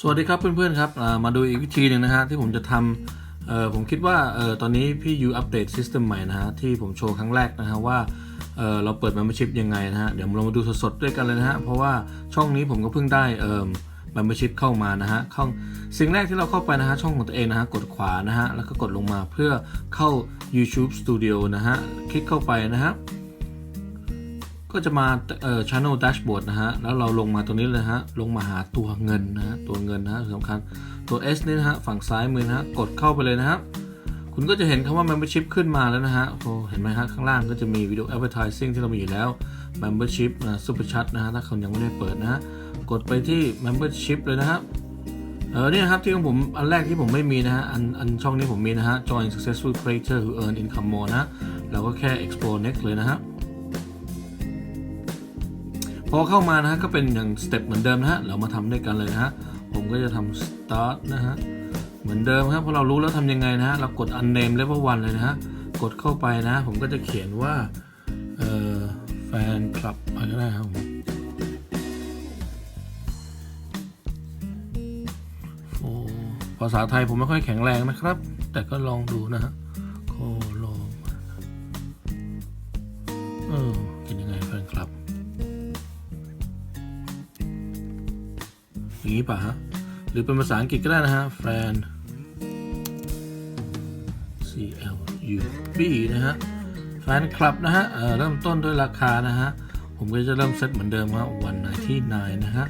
สวัสดีครับเพื่อนๆครับมาดูอีกวิธีหนึ่งนะฮะที่ผมจะทำผมคิดว่าตอนนี้พี่ยูอัปเดตซิสเต็มใหม่นะฮะที่ผมโชว์ครั้งแรกนะฮะว่าเราเปิด Membership ยังไงนะฮะเดี๋ยวเรามาดูสดๆด้วยกันเลยนะฮะเพราะว่าช่องนี้ผมก็เพิ่งได้ Membership เข้ามานะฮะข้าสิ่งแรกที่เราเข้าไปนะฮะช่องของตัวเองนะฮะกดขวานะฮะแล้วก็กดลงมาเพื่อเข้า YouTube Studio นะฮะคลิกเข้าไปนะฮะ ก็จะมาเอ่อ channel dashboard นะฮะ แล้วเราลงมาตรงนี้เลยฮะ ลงมาหาตัวเงินนะฮะ ตัวเงินนะฮะสำคัญ ตัว S นี่นะฮะ ฝั่งซ้ายมือนะฮะ กดเข้าไปเลยนะครับ คุณก็จะเห็นคำว่า membership ขึ้นมาแล้วนะฮะโอ้เห็นไหมฮะ ข้างล่างก็จะมีวิดีโอ advertising ที่เรามีอยู่แล้ว membership นะ super chat นะฮะ ถ้าคุณยังไม่ได้เปิดนะฮะ กดไปที่ membership เลยนะครับเออเนี่ยครับที่ของผมอันแรกที่ผมไม่มีนะฮะอันอันช่องนี้ผมมีนะฮะ join successful creator who earn income more นะเราก็แค่ explore next เลยนะฮะ พอเข้ามานะฮะก็เป็นอย่างสเต็ปเหมือนเดิมนะฮะเรามาทำด้วยกันเลยนะฮะผมก็จะทำ start นะฮะเหมือนเดิมครับพราะเรารู้แล้วทำยังไงนะฮะเรากด unname level 1เลยนะฮะกดเข้าไปนะ ผมก็จะเขียนว่าแฟนคลับอะไรก็ได้ครับผมโอ้ภาษาไทยผมไม่ค่อยแข็งแรงนะครับ แต่ก็ลองดูนะฮะโคโลเนี้ป่ะฮะ หรือเป็นภาษาอังกฤษก็ได้นะฮะแฟน C L U B นะฮะแฟนคลับนะฮะเเริ่มต้นด้วยราคานะฮะ ผมก็จะเริ่มเซตเหมือนเดิมว่าวันไหนที่นายนะฮะ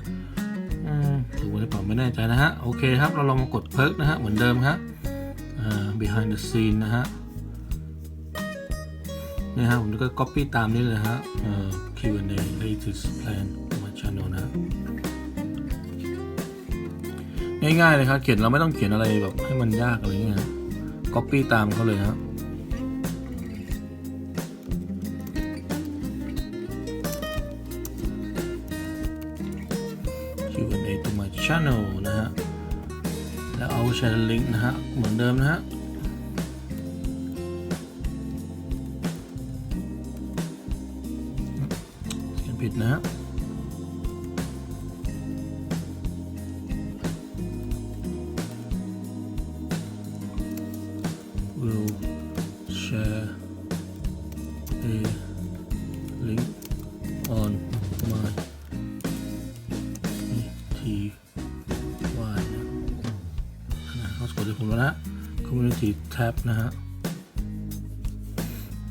ถูกหรือเปล่าไม่แน่ใจนะฮะ โอเคครับ เราลองมากดเพิร์กนะฮะ เหมือนเดิมฮะ behind the scene นะฮะนี่ฮะผมก็ copy ตามนี้เลยฮะ Q&A latest plan มา channel นะ ง่ายๆเลยครับเขียนเราไม่ต้องเขียนอะไรแบบให้มันยากอะไรเงี้ยก๊อปปี้ตามเขาเลยครับ Q&A to my channel นะฮะ แล้วเอาแชร์ลิงก์นะฮะ เหมือนเดิมนะฮะเขียนผิดนะฮะ นะเขากดที่ผมแล้วนะ community tab นะฮะ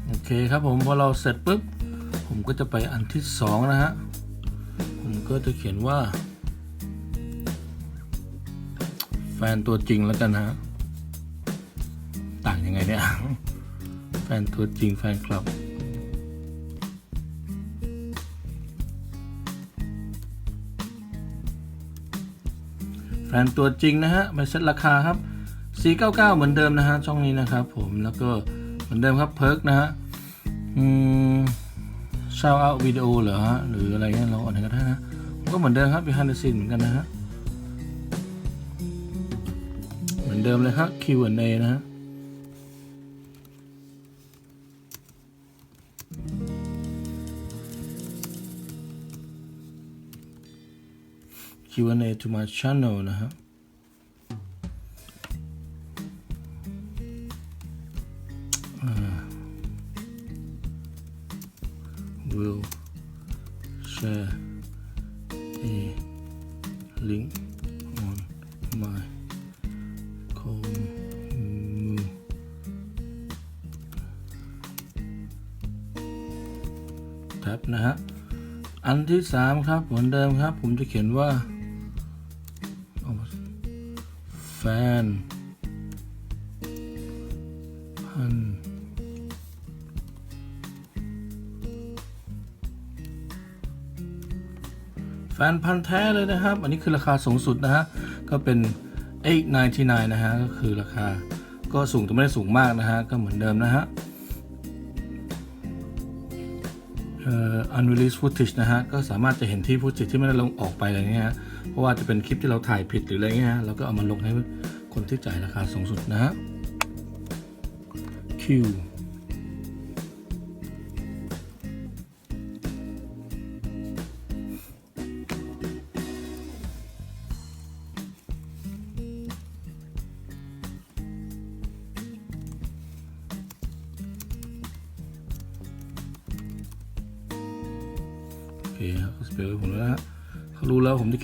โอเคครับผม พอเราเสร็จปุ๊บ ผมก็จะไปอันที่สองนะฮะ ผมก็จะเขียนว่า แฟนตัวจริงแล้วกันฮะ ต่างยังไงเนี่ย แฟนตัวจริงแฟนคลับแฟนตัวจริงนะฮะไปเซ็ตราคาครับ 499 เหมือนเดิมนะฮะช่องนี้นะครับผมแล้วก็เหมือนเดิมครับเพิร์กนะฮะอืมชาวเอาวิดีโอเหรอฮะหรืออะไรเงี้ยเราอ่านก็ได้นะก็เหมือนเดิมครับ behind the scene เหมือนกันนะฮะเหมือนเดิมเลยครับ Q&A นะฮะ Q&A to my channel นะฮะอ่ แท็บนะฮะ อันที่สามครับเหมือนเดิมครับ ผมจะเขียนว่าแฟนพันแฟนพันธ์แท้เลยนะครับ อันนี้คือราคาสูงสุดนะฮะ ก็เป็น899นะฮะ ก็คือราคาก็สูงแต่ไม่ได้สูงมากนะฮะ ก็เหมือนเดิมนะฮะ เอ่อ unreleased footage นะฮะ ก็สามารถจะเห็นที่ footage ที่ไม่ได้ลงออกไปอะไรเงี้ยฮะ เพราะว่าจะเป็นคลิปที่เราถ่ายผิดหรืออะไรเงี้ยฮะ เราก็เอามาลงให้คนที่จ่ายราคาสูงสุดนะฮะ Q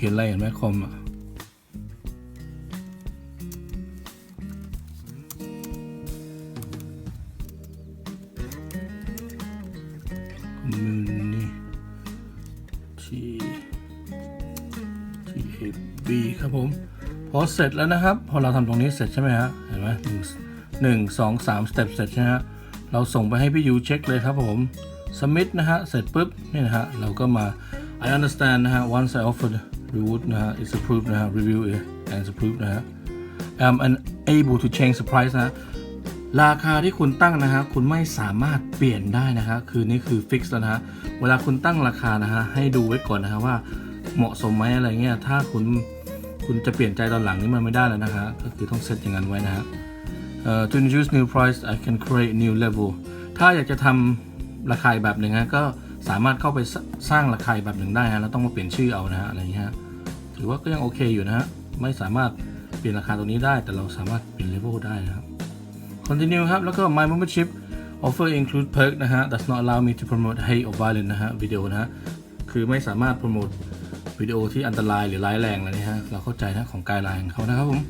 ขียนอะไรเห็นไหมคอมอะ community T T A B ครับผมพอเสร็จแล้วนะครับ พอเราทำตรงนี้เสร็จใช่ไหมฮะเห็นไหมหนึ่งหนึ่งสองสามสเต็ปเสร็จใช่ไหมฮะเราส่งไปให้พี่ยูเช็คเลยครับผม submit นะฮะ เสร็จปุ๊บนี่นะฮะ เราก็มา I understand นะฮะ once I offered reward นะฮะ is approved นะฮะ review it and is approved นะฮะ I'm unable to change the price นะราคาที่คุณตั้งนะฮะคุณไม่สามารถเปลี่ยนได้นะฮะคือนี่คือฟิกซ์แล้วนะฮะเวลาคุณตั้งราคานะฮะให้ดูไว้ก่อนนะฮะว่าเหมาะสมไหมอะไรเงี้ยถ้าคุณคุณจะเปลี่ยนใจตอนหลังนี่มันไม่ได้แล้วนะฮะก็คือต้องเซตอย่างนั้นไว้นะฮะเอ่อ to introduce new price I can create new level ถ้าอยากจะทำราคาแบบหนึ่งฮะก็ สามารถเข้าไปสร้างราคาอีกแบบหนึ่งได้ฮะแล้วต้องมาเปลี่ยนชื่อเอานะฮะอะไรเงี้ยถือว่าก็ยังโอเคอยู่นะฮะไม่สามารถเปลี่ยนราคาตรงนี้ได้ แต่เราสามารถเปลี่ยนเลเวลได้นะครับ continue ครับ แล้วก็ my membership offer include perk นะฮะ does not allow me to promote hate or violence นะฮะวิดีโอนะฮะคือไม่สามารถโปรโมทวิดีโอที่อันตรายหรือร้ายแรงอะไรนี่ฮะเราเข้าใจนะของไกด์ไลน์ของเขานะครับผม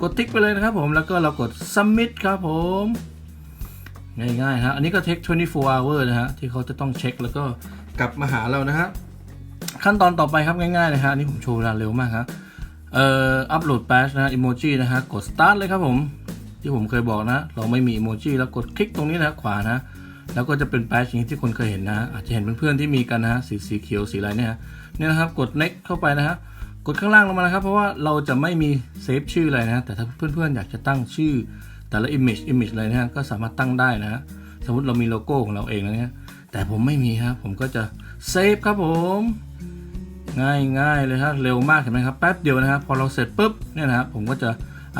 กดติ๊กไปเลยนะครับผมแล้วก็เรากด submit ครับผม ง่ายๆฮะ อันนี้ก็เทค 24 hour นะฮะ ที่เขาจะต้องเช็คแล้วก็กลับมาหาเรานะฮะ ขั้นตอนต่อไปครับง่ายๆเลยฮะ อันนี่ผมโชว์เวลาเร็วมากครับเอ่อ อัปโหลดแ a ชนะฮะ อิโมจินะฮะ กด start เลยครับผม ที่ผมเคยบอกนะ เราไม่มีอิโมจิแล้วกดคลิกตรงนี้นะขวานะแล้วก็จะเป็นแ a ชอย่างที่คนเคยเห็นนะ อาจจะเห็นเพื่อนๆที่มีกันนะฮะ สีสีเขียวสีอะไรเนี่ยเนี่ยนะครับ กด next เข้าไปนะฮะ กดข้างล่างลงมานะครับ เพราะว่าเราจะไม่มีเซฟชื่ออะไรนะ แต่ถ้าเพื่อนๆอยากจะตั้งชื่อ แต่ละ image image อะไรนะก็สามารถตั้งได้นะฮะสมมติเรามีโลโก้ของเราเองแล้วเนี่ยแต่ผมไม่มีครับผมก็จะเซฟครับผมง่ายง่ายเลยครับเร็วมากเห็นไหมครับแป๊บเดียวนะครับพอเราเสร็จปุ๊บเนี่ยนะครับผมก็จะ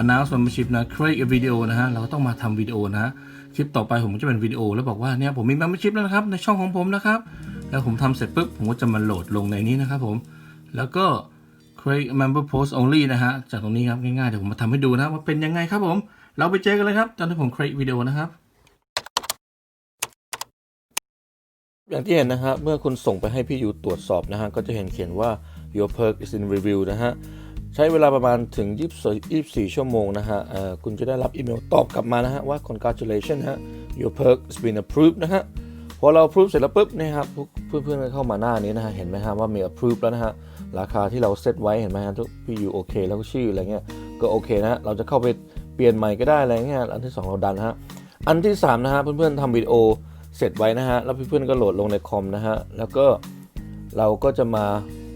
announce membership นะ create a video นะฮะเราก็ต้องมาทำวิดีโอนะฮะคลิปต่อไปผมจะเป็นวิดีโอ แล้วบอกว่าเนี่ยผมมี membership แล้วนะครับในช่องของผมนะครับ แล้วผมทำเสร็จปุ๊บผมก็จะมาโหลดลงในนี้นะครับผมแล้วก็ create member post only นะฮะ จากตรงนี้ครับง่ายๆ เดี๋ยวผมมาทำให้ดูนะว่าเป็นยังไงครับผม เราไปเจอกันเลยครับตอนที่ผม create วิดีโอนะครับ อย่างที่เห็นนะฮะเมื่อคุณส่งไปให้พี่ยูตรวจสอบนะฮะ ก็จะเห็นเขียนว่า your perk is in review นะฮะ ใช้เวลาประมาณถึง 24 ชั่วโมงนะฮะคุณจะได้รับอีเมลตอบกลับมานะฮะว่า congratulations ฮะ your perk has been approved นะฮะพอเรา approve เสร็จแล้วปุ๊บเนยครับเพื่อนๆเข้ามาหน้านี้นะฮะเห็นไหมฮะว่ามี approve แล้วนะฮะ ราคาที่เราเซตไว้เห็นไหมฮะทุกพี่อยู่โอเค แล้วก็ชื่ออะไรเงี้ยก็โอเคนะเราจะเข้าไปเปลี่ยนใหม่ก็ได้อะไรเงี้ยอันที่สองเราดันฮะอันที่สามนะฮะเพื่อนๆทำวิดีโอเสร็จไว้นะฮะแล้วเพื่อนๆก็โหลดลงในคอมนะฮะแล้วก็เราก็จะมา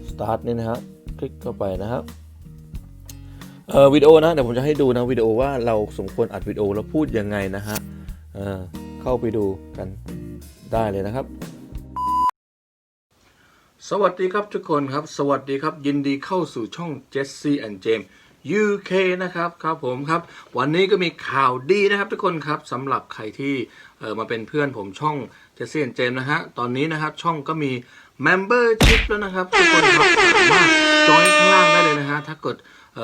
start นี่นะฮะคลิกเข้าไปนะฮะเอ่อวิดีโอนะเดี๋ยวผมจะให้ดูนะวิดีโอว่าเราสมควรอัดวิดีโอแล้วพูดยังไงนะฮะเอ่อเข้าไปดูกันได้เลยนะครับ สวัสดีครับทุกคนครับ สวัสดีครับยินดีเข้าสู่ช่อง Jesse and James UK นะครับครับผมครับ วันนี้ก็มีข่าวดีนะครับทุกคนครับสำหรับใครที่เออมาเป็นเพื่อนผมช่อง Jesse and James นะฮะตอนนี้นะครับช่องก็มี Membership แล้วนะครับทุกคนครับสามารถจอยข้างล่างได้เลยนะฮะถ้ากด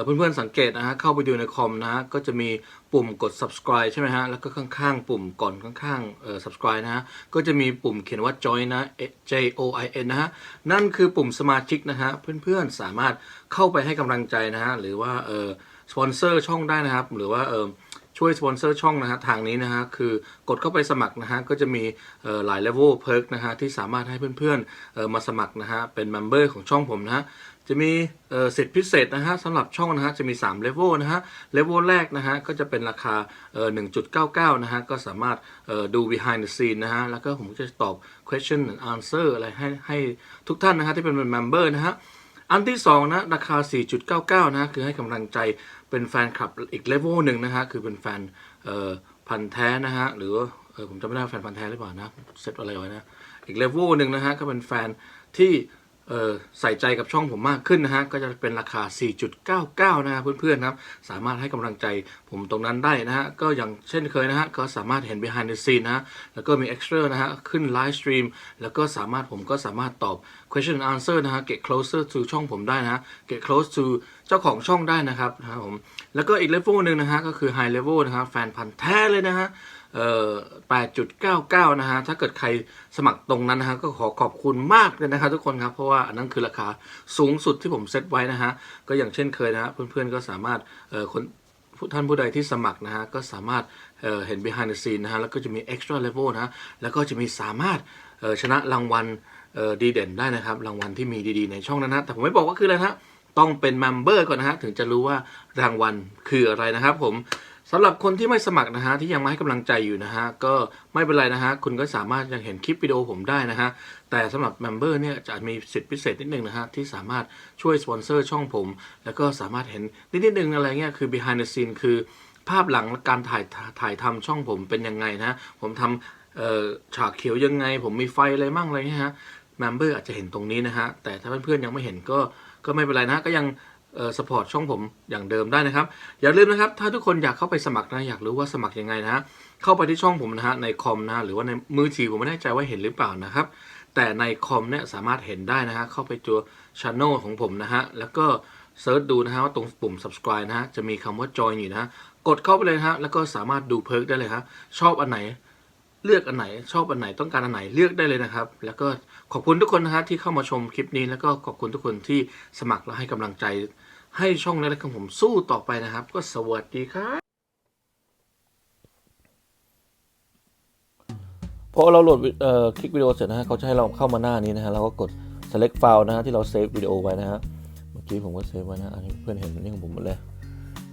เพื่อนๆสังเกตนะฮะเข้าไปดูในคอมนะฮะก็จะมีปุ่มกด subscribe ใช่ไหมฮะแล้วก็ข้างๆ ปุ่มก่อนข้างๆเอ่อ subscribe นะฮะก็จะมีปุ่มเขียนว่า join นะ J O I N นะฮะนั่นคือปุ่มสมาชิกนะฮะเพื่อนๆสามารถเข้าไปให้กำลังใจนะฮะหรือว่าเออสปอนเซอร์ช่องได้นะครับ หรือว่าเออช่วยสปอนเซอร์ช่องนะฮะทางนี้นะฮะคือกดเข้าไปสมัครนะฮะก็จะมีหลายเลเวลเพิร์กนะฮะที่สามารถให้เพื่อนๆมาสมัครนะฮะเป็น Member ของช่องผมนะฮะ จะมีสิทธิพิเศษนะฮะสำหรับช่องนะฮะจะมี3เลเวลนะฮะเลเวลแรกนะฮะก็จะเป็นราคาเอ่อ1.99 นะฮะก็สามารถดู behind the scene นะฮะแล้วก็ผมจะตอบ question and answer อะไรให้ให้ทุกท่านนะฮะที่เป็น member นะฮะอันที่2นะราคา 4.99 นะฮะคือให้กำลังใจเป็นแฟนคลับอีกเลเวลหนึ่งนะฮะคือเป็นแฟนพันธุ์แท้นะฮะหรือผมจำไม่ได้ว่าแฟนพันธุ์แท้หรือเปล่านะเซตอะไรไว้นะอีกเลเวลหนึ่งนะฮะก็เป็นแฟนที่ ใส่ใจกับช่องผมมากขึ้นนะฮะ ก็จะเป็นราคา 4.99 นะฮะเพื่อนๆครับ สามารถให้กำลังใจผมตรงนั้นได้นะฮะ ก็อย่างเช่นเคยนะฮะ ก็สามารถเห็น behind the scene นะฮะ แล้วก็มี extra นะฮะ ขึ้น live stream แล้วก็สามารถผมก็สามารถตอบ question and answer นะฮะ get closer to ช่องผมได้นะฮะ get close to เจ้าของช่องได้นะครับนะครับผม แล้วก็อีก level หนึ่งนะฮะ ก็คือ high level นะฮะ แฟนพันธ์แท้เลยนะฮะ เอ่อ8.99 นะฮะ ถ้าเกิดใครสมัครตรงนั้นนะฮะ ก็ขอขอบคุณมากเลยนะครับทุกคนครับ เพราะว่าอันนั้นคือราคาสูงสุดที่ผมเซตไว้นะฮะ ก็อย่างเช่นเคยนะฮะ เพื่อนๆ ก็สามารถเอ่อคนท่านผู้ใดที่สมัครนะฮะ ก็สามารถเเห็น behind the scene นะฮะ แล้วก็จะมี extra level นะฮะ แล้วก็จะมีสามารถชนะรางวัลดีเด่นได้นะครับ รางวัลที่มีดีๆในช่องนั้นนะแต่ผมไม่บอกว่าคืออะไรนะฮะต้องเป็น member ก่อนนะฮะ ถึงจะรู้ว่ารางวัลคืออะไรนะครับผม สำหรับคนที่ไม่สมัครนะฮะที่ยังม่ให้กำลังใจอยู่นะฮะก็ไม่เป็นไรนะฮะคุณก็สามารถยังเห็นคลิปวิดีโอผมได้นะฮะแต่สำหรับ Member เนี่ยจะมีสิทธิพิเศษนิดนึงนะฮะที่สามารถช่วยสปอนเซอร์ช่องผม แล้วก็สามารถเห็นนิดนิดนึงอะไรเงี้ยคือ behind the scene คือภาพหลังการถ่ายถ่ายทำช่องผมเป็นยังไงนะผมทำฉากเขียวยังไง ผมมีไฟอะไรมั่งอะไรเงี้ยฮะ Member อาจจะเห็นตรงนี้นะฮะแต่ถ้าเพื่อนๆยังไม่เห็นก็ก็ไม่เป็นไรนะก็ยัง สปอร์ตช่องผมอย่างเดิมได้นะครับ อย่าลืมนะครับ ถ้าทุกคนอยากเข้าไปสมัครนะ อยากรู้ว่าสมัครยังไงนะฮะ เข้าไปที่ช่องผมนะฮะ ในคอมนะ หรือว่าในมือถือผมไม่แน่ใจว่าเห็นหรือเปล่านะครับ แต่ในคอมเนี่ยสามารถเห็นได้นะฮะ เข้าไปตัวช anel ของผมนะฮะ แล้วก็เซิร์ชดูนะฮะว่าตรงปุ่ม subscribe นะฮะ จะมีคำว่า join อยู่นะะกดเข้าไปเลยนะฮะ แล้วก็สามารถดูเพิร์กได้เลยฮะ ชอบอันไหนเลือกอันไหนชอบอันไหนต้องการอันไหนเลือกได้เลยนะครับ แล้วก็ขอบคุณทุกคนนะฮะที่เข้ามาชมคลิปนี้แล้วก็ขอบคุณทุกคนที่สมัครและให้กำลังใจ ให้ช่องเล็กๆของผมสู้ต่อไปนะครับ ก็สวัสดีครับพอเราโหลดเอ่อคลิกวิดีโอเสร็จนะฮะเขาจะให้เราเข้ามาหน้านี้นะฮะเราก็กด select file นะฮะที่เราเซฟวิดีโอไว้นะฮะเมื่อกี้ผมก็เซฟไว้นะอันนี้เพื่อนเห็นนี่ของผมหมดเลย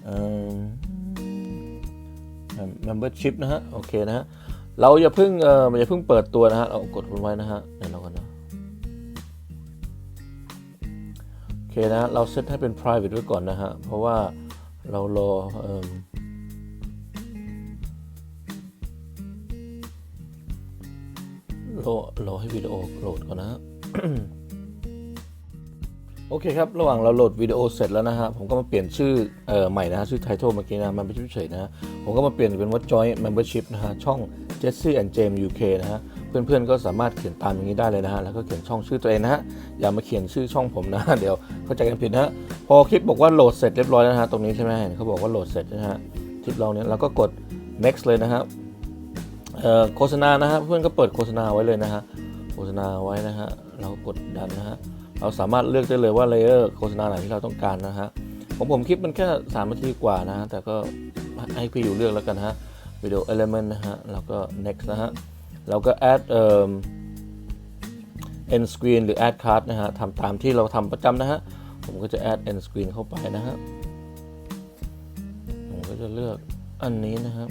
เอิ่ม membership นะฮะโอเคนะฮะเราอย่าเพิ่งเอ่ออย่าเพิ่งเปิดตัวนะฮะเรากดมันไว้นะฮะเดี๋ยวเรากันนะ คนะ เราเซตให้เป็น private ไว้ก่อนนะฮะ เพราะว่าเรารอเอิ่มรอรอให้วิดีโอโหลดก่อนนะโอเคครับ ระหว่างเราโหลดวิดีโอเสร็จแล้วนะฮะ ผมก็มาเปลี่ยนชื่อเอ่อใหม่นะฮะชื่อไทท l ลเมื่อกี้นะ มันเป็นชื่อเฉยนะฮะผมก็มาเปลี่ยนเป็นว่า Joint Membership นะฮะ ช่อง Jesse and James UK นะฮะ เพื่อนๆก็สามารถเขียนตามอย่างนี้ได้เลยนะฮะแล้วก็เขียนช่องชื่อตัวเองนะฮะอย่ามาเขียนชื่อช่องผมนะฮะเดี๋ยวเข้าใจกันผิดนะฮะพอคลิปบอกว่าโหลดเสร็จเรียบร้อยแล้วนะฮะตรงนี้ใช่ไหมเห็นเขาบอกว่าโหลดเสร็จนะฮะคลิปเราเนี่ยเราก็กด next เลยนะฮะเอ่อโฆษณานะฮะเพื่อนก็เปิดโฆษณาไว้เลยนะฮะโฆษณาไว้นะฮะเรากดดันนะฮะเราสามารถเลือกได้เลยว่าเลเยอร์โฆษณาไหนที่เราต้องการนะฮะของผมคลิปมันแค่3นาทีกว่านะฮะแต่ก็ให้พี่อยู่เลือกแล้วกันนะฮะวิดีโอ element นะฮะแล้วก็ next นะฮะ เราก็ add เอ่อ end screen หรือ add card นะฮะทำตามที่เราทำประจำนะฮะ ผมก็จะ add end screen เข้าไปนะฮะ ผมก็จะเลือกอันนี้นะครับ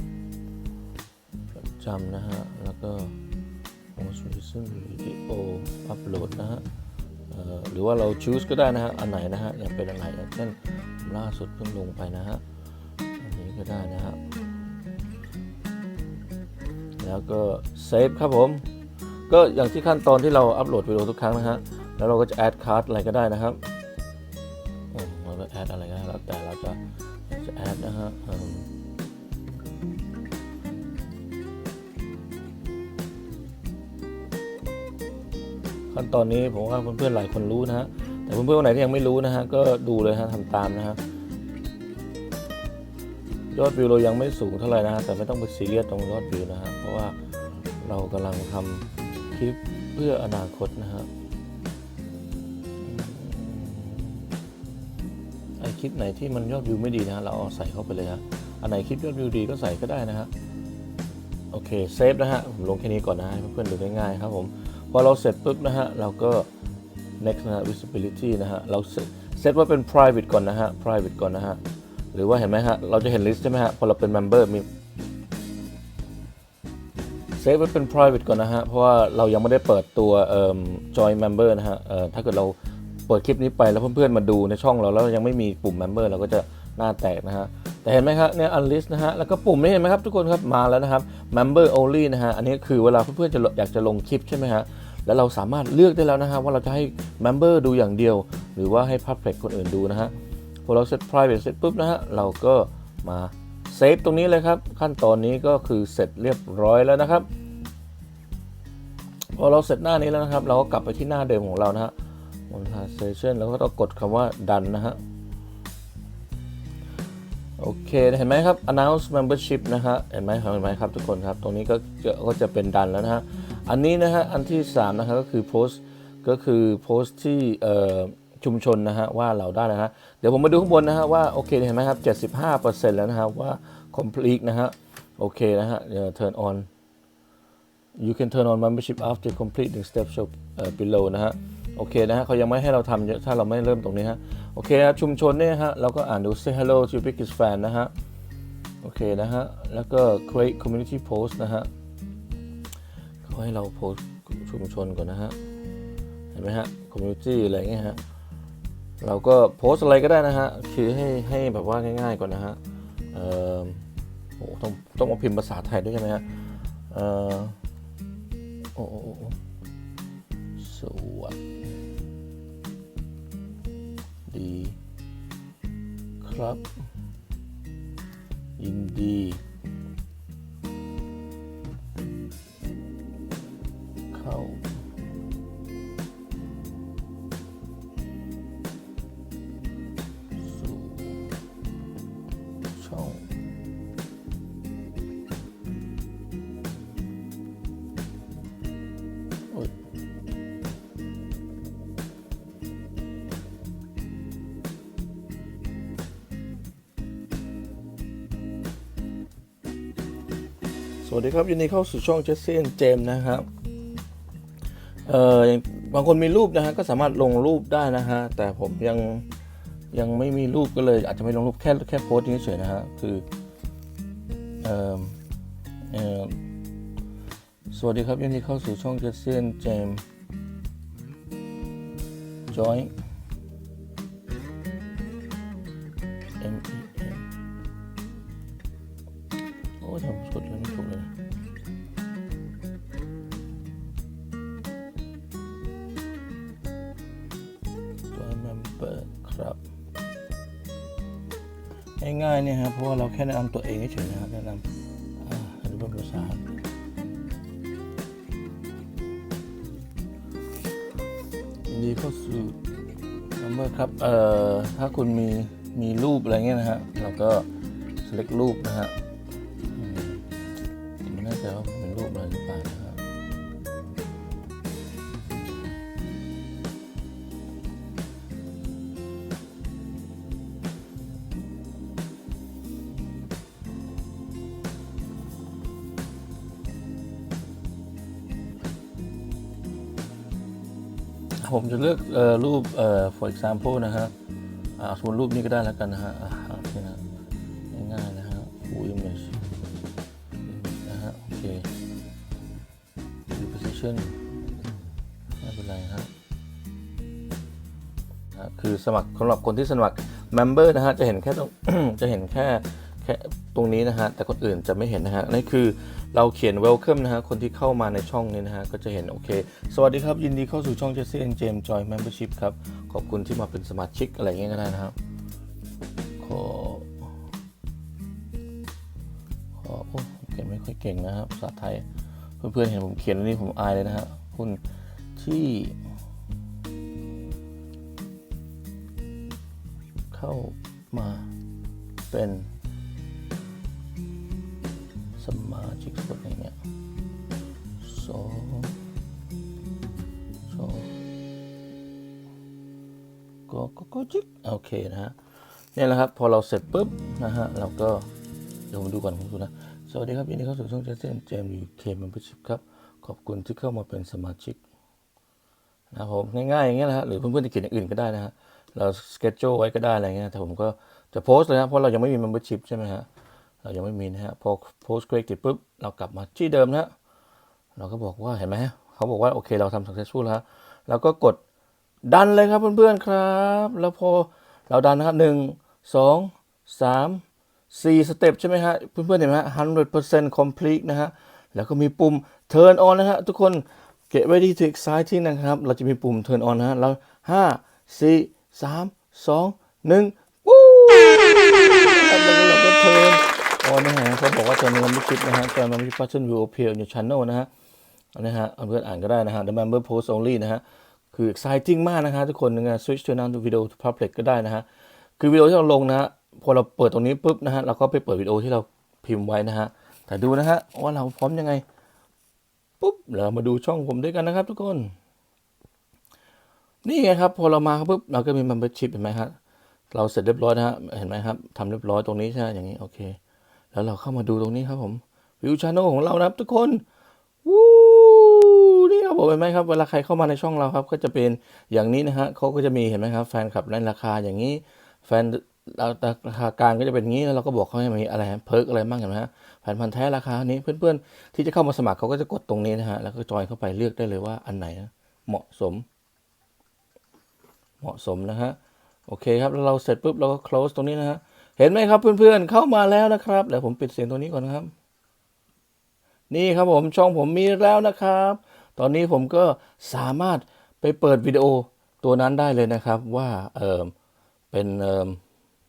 ประจำนะฮะ แล้วก็ most recent video upload นะฮะหรือว่าเรา choose ก็ได้นะฮะ อันไหนนะฮะ อยากเป็นอันไหนอย่างเช่นล่าสุดเพิ่งลงไปนะฮะ อันนี้ก็ได้นะฮะ แล้วก็ save ครับผม ก็อย่างที่ขั้นตอนที่เราอัปโหลดวิดีโอทุกครั้งนะฮะ แล้วเราก็จะ add card อะไรก็ได้นะครับอืมเราก็ add อะไรก็ได้แล้วแต่เราจะจะ add นะฮะขั้นตอนนี้ผมว่าเพื่อนๆหลายคนรู้นะฮะ แต่เพื่อนๆคนไหนที่ยังไม่รู้นะฮะ ก็ดูเลยฮะทำตามนะฮะ ยอดวิวเรายังไม่สูงเท่าไหร่นะฮะแต่ไม่ต้องไปซีเรียสตรงยอดวิวนะฮะเพราะว่าเรากำลังทำคลิปเพื่ออนาคตนะฮะไอคลิปไหนที่มันยอดวิวไม่ดีนะฮะเราเอาใส่เข้าไปเลยฮะอันไหนคลิปยอดวิวดีก็ใส่ก็ได้นะฮะโอเคเซฟนะฮะผมลงแค่นี้ก่อนนะให้เพื่อนๆดูง่ายๆครับผมพอเราเสร็จปุ๊บนะฮะเราก็ next นะฮะ visibility นะฮะเราเซตว่าเป็น private ก่อนนะฮะ private ก่อนนะฮะ หรือว่าเห็นไหมฮะเราจะเห็น list ใช่ไหมฮะพอเราเป็น member มีเซฟไว้เป็น private ก่อนนะฮะ เพราะว่าเรายังไม่ได้เปิดตัวเอ่อ join member นะฮะเอ่อถ้าเกิดเราเปิดคลิปนี้ไปแล้วเพื่อนๆมาดูในช่องเราแล้วยังไม่มีปุ่ม member เราก็จะหน้าแตกนะฮะ แต่เห็นไหมครับเนี่ย unlist นะฮะ แล้วก็ปุ่มนี้เห็นไหมครับทุกคนครับมาแล้วนะครับ member only นะฮะ อันนี้คือเวลาเพื่อนๆจะอยากจะลงคลิปใช่ไหมฮะ แล้วเราสามารถเลือกได้แล้วนะฮะว่าเราจะให้ member ดูอย่างเดียว หรือว่าให้ public คนอื่นดูนะฮะ พอเราเซต private เสร็จปุ๊บนะฮะเราก็มาเซฟตรงนี้เลยครับ ขั้นตอนนี้ก็คือเสร็จเรียบร้อยแล้วนะครับ พอเราเสร็จหน้านี้แล้วนะครับ เราก็กลับไปที่หน้าเดิมของเรานะฮะ monetization แล้วก็ต้องกดคำว่าดันนะฮะโอเค เห็นไหมครับ announce membership นะฮะเห็นไหมเห็นไหมครับทุกคนครับ ตรงนี้ก็จะก็จะเป็นดันแล้วนะฮะ อันนี้นะฮะ อันที่ 3 นะฮะก็คือโพสต์ก็คือโพสต์ที่เอ่อ ชุมชนนะฮะว่าเราได้แล้วนะฮะเดี๋ยวผมมาดูข้างบนนะฮะว่าโอเคเห็นไหมครับ 75%แล้วนะฮะว่า complete นะฮะโอเคนะฮะเดี๋ยว turn on you can turn on membership after completing steps show เอ่อ below นะฮะโอเคนะฮะเขายังไม่ให้เราทำเยอะถ้าเราไม่เริ่มตรงนี้ฮะโอเคนะชุมชนเนี่ยฮะเราก็อ่านดู say hello to biggest fan นะฮะโอเคนะฮะแล้วก็ create community post นะฮะเขาให้เราโพสชุมชนก่อนนะฮะเห็นไหมฮะ community อะไรเงี้ยฮะ เราก็โพสอะไรก็ได้นะฮะ คือให้ให้แบบว่าง่ายๆก่อนนะฮะเอ่อโอ้ต้องต้องมาพิมพ์ภาษาไทยด้วยใช่ไหมฮะเออโอ้โอ้โอ้โอ้สวัสดีครับ ยินดี เข้า วัสดีครับยินดีเข้าสู่ช่องเจสซี่เจมนะครับเอ่อยบางคนมีรูปนะฮะก็สามารถลงรูปได้นะฮะแต่ผมยังยังไม่มีรูปก็เลย อาจจะไม่ลงรูปแค่แค่โพสต์เฉยนะฮะคือเอ่อเอ่อสวัสดีครับยินดีเข้าสู่ช่องเจสซี่เจมจอย ง่ายๆเนี่ยครับเพราะว่าเราแค่แนะนำตัวเองเฉยๆนะครับแนะนำอ่าให้ดูเป็นภาษายินดีเข้าสู่นัมเบอร์ครับเอ่อถ้าคุณมีมีรูปอะไรเงี้ยนะฮะเราก็ select รูปนะฮะ ผมจะเลือกรูปเอ่อ for example นะฮะอ่าสมมติรูปนี้ก็ได้แล้วกันนะฮะอ่นะง่ายๆนะฮะ full image นะฮะ โอเค position ไม่เป็นไรฮะอ่าคือสมัครสำหรับคนที่สมัคร member นะฮะ จะเห็นแค่ตรงจะเห็นแค่แค่ตรงนี้นะฮะ แต่คนอื่นจะไม่เห็นนะฮะ นั่นคือ เราเขียน welcome นะฮะ คนที่เข้ามาในช่องนี้นะฮะ ก็จะเห็นโอเค สวัสดีครับ ยินดีเข้าสู่ช่อง Jesse and James Joy Membership ครับ ขอบคุณที่มาเป็นสมาชิกอะไรเงี้ยก็ได้นะครับ ขอ ขอ โอ้เขียนไม่ค่อยเก่งนะครับ ภาษาไทย เพื่อนๆเห็นผมเขียนนนี้ผมอายเลยนะฮะคุณที่เข้ามาเป็น ชิกสดอย่างเงี้ยสองสองก็ก็ก็จิกโอเคนะฮะเนี่ยแหละครับพอเราเสร็จปุ๊บนะฮะเราก็เดี๋ยวผมดูก่อนผมดูนะสวัสดีครับยินดีเข้าสู่ช่องเจสเซนเจมส์ยูเคมมเบอร์ชิพครับ ขอบคุณที่เข้ามาเป็นสมาชิกนะครับผมง่ายๆอย่างเงี้ยนะฮะหรือเพื่อนๆจะเขียนอย่างอื่นก็ได้นะฮะเราสเกจโจไว้ก็ได้อะไรเงี้ยแต่ผมก็จะโพสต์เลยนะเพราะเรายังไม่มี membership ใช่ไหมฮะเรายังไม่มีนะฮะพอโพสต์ create ปุ๊บ เรากลับมาที่เดิมนะฮะเราก็บอกว่าเห็นไหมเขาบอกว่าโอเคเราทำ successful แล้วเราก็กดดันเลยครับเพื่อนๆครับ แล้วพอเราดันนะครับหนึ่งสองสามสี่สเต็ปใช่ไหมฮะเพื่อนๆเห็นไหมฮะ100% complete นะฮะแล้วก็มีปุ่ม turn on นะฮะทุกคน get ready to exciting นะครับ เราจะมีปุ่ม turn on นะฮะแล้วห้าสี่สามสองหนึ่งวู้แล้วเราก็ turn on นะฮะเขาบอกว่าจะมี membership นะฮะจะ membership button will appear on your channel นะฮะอันนี้ฮะเพื่อนอ่านก็ได้นะฮะ the member post only นะฮะ คือ exciting มากนะฮะทุกคนนะฮะ switch to now to video to public ก็ได้นะฮะ คือวิดีโอที่เราลงนะฮะ พอเราเปิดตรงนี้ปุ๊บนะฮะ เราก็ไปเปิดวิดีโอที่เราพิมพ์ไว้นะฮะ แต่ดูนะฮะว่าเราพร้อมยังไง ปุ๊บ เรามาดูช่องผมด้วยกันนะครับ ทุกคน นี่ไงครับ พอเรามาปุ๊บ เราก็มี membership เห็นไหมครับเราเสร็จเรียบร้อยนะฮะ เห็นไหมครับทำเรียบร้อยตรงนี้ใช่ไหมอย่างนี้ โอเค แล้วเราเข้ามาดูตรงนี้ครับผมวิวช n นลของเรานะครับทุกคนวู้นี่ครับผมเห็นไหมครับเวลาใครเข้ามาในช่องเราครับก็จะเป็นอย่างนี้นะฮะเขาก็จะมีเห็นไหมครับ แฟนคลับในราคาอย่างนี้ แฟนราคากลางก็จะเป็นอย่างนี้แล้วเราก็บอกเขาให้มีอะไรเพิร์กอะไรบ้างเห็นไหมฮะแฟนพันธ์แท้ราคานี้เพื่อนๆ ที่จะเข้ามาสมัครเขาก็จะกดตรงนี้นะฮะแล้วก็จอยเข้าไปเลือกได้เลยว่าอันไหนเหมาะสม เหมาะสมนะฮะโอเคครับแล้วเราเสร็จปุ๊บเราก็ close ตรงนี้นะฮะ เห็นไหมครับเพื่อนๆเข้ามาแล้วนะครับเดี๋ยวผมปิดเสียงตรงนี้ก่อนครับ นี่ครับผมช่องผมมีแล้วนะครับ ตอนนี้ผมก็สามารถไปเปิดวิดีโอตัวนั้นได้เลยนะครับ ว่าเออเป็นเออ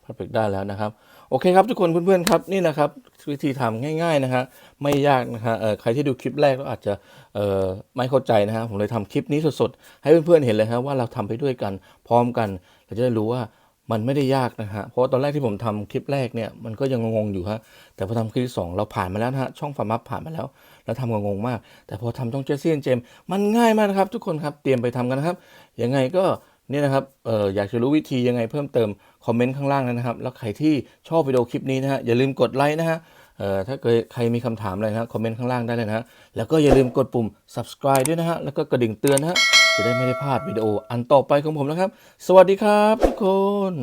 perfect ได้แล้วนะครับ โอเคครับทุกคนเพื่อนๆครับนี่นะครับวิธีทำง่ายๆนะฮะไม่ยากนะฮะเออใครที่ดูคลิปแรกก็อาจจะเออไม่เข้าใจนะฮะผมเลยทำคลิปนี้สดๆให้เพื่อนๆเห็นเลยครับว่าเราทำไปด้วยกันพร้อมกันเราจะได้รู้ว่า มันไม่ได้ยากนะฮะ เพราะตอนแรกที่ผมทำคลิปแรกเนี่ยมันก็ยังงงอยู่ฮะ แต่พอทำคลิปที่สองเราผ่านมาแล้วนะฮะ ช่องฟาร์มัพผ่านมาแล้ว แล้วทำงงมาก แต่พอทำช่องเจสซี่เจม มันง่ายมากนะครับ ทุกคนครับ เตรียมไปทำกันนะครับ ยังไงก็เนี่ยนะครับเอออยากจะรู้วิธียังไงเพิ่มเติม คอมเมนต์ข้างล่างนะครับ แล้วใครที่ชอบวิดีโอคลิปนี้นะฮะ อย่าลืมกดไลค์นะฮะเอ่อถ้าเกิดใครมีคำถามอะไรนะฮะคอมเมนต์ข้างล่างได้เลยนะฮะ แล้วก็อย่าลืมกดปุ่ม subscribe ด้วยนะฮะ แล้วก็กระดิ่งเตือนนะฮะ จะได้ไม่ได้พลาดวิดีโออันต่อไปของผมนะครับ สวัสดีครับทุกคน